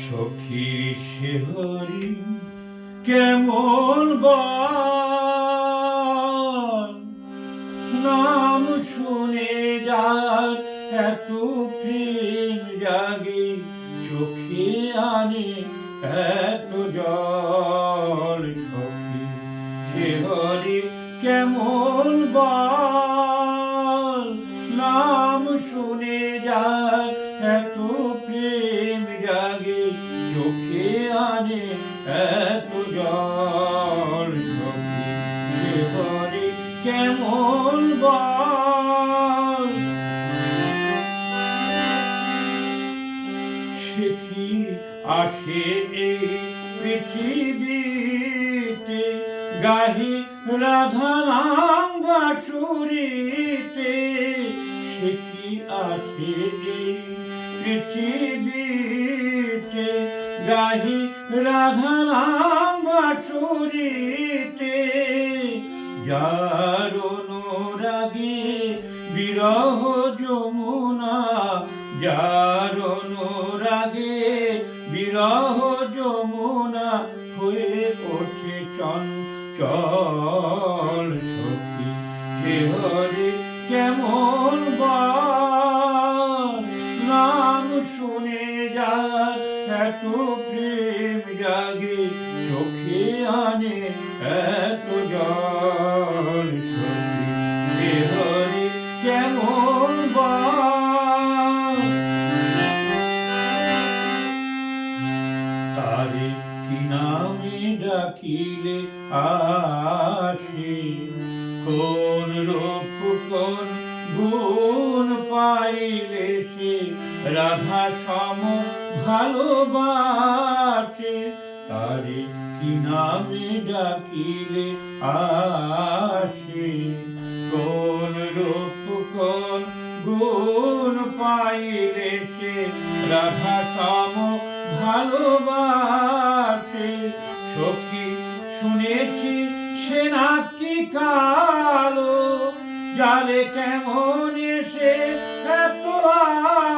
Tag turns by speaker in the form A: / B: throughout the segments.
A: সখী সে হরি, কেমন নাম শুনে যার এত প্রেম জাগে, চোখে আনে এত জল। সখী সে কেমন বল নাম শুনে যায় এত প্রেম জাগে, চোখে আনে এত জল সখী। কেমন কি আসে এই পৃথিবীতে? গাহি রাধা নাম বাসুরিতে। সে কি আসে পৃথিবীতে? গাহি যার অনুরাগে বিরহ যমুনা, যার অনুরাগে বিরহ যমুনা হয়ে ওঠে চঞ্চল সখী। হরে কেমন নাম শুনে যার এত প্রেম জাগে, চোখে আনে এত জল সখী। কেমন তারে কি নামে ডাকিলে আসে? কোন রূপ কোন গুণ পাইলে সে রাধা সম ভালোবাসে। তারে কি নামে ডাকিলে আসে? কোন রূপ, কোন গুণ পাইলে সে রাধা সম ভালোবাসে? সখী শুনেছি, সে নাকি কালো। জালে কেমন এসে এত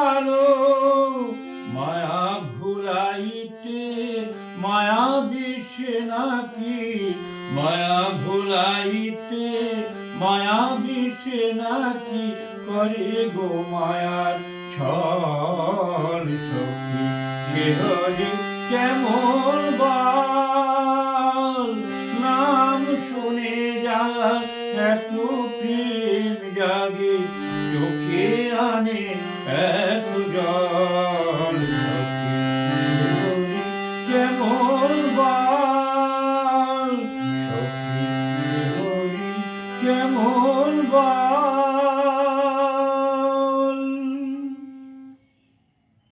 A: আলো। মায়া ভুলাইতে, মায়া বিষে নাকি? মায়া ভুলাইতে, মায়া বিষে নাকি? করে গো মায়ার ছল সখী কেমন বল চোখে আনে এত জল কেমন বাল? কেমন বাল?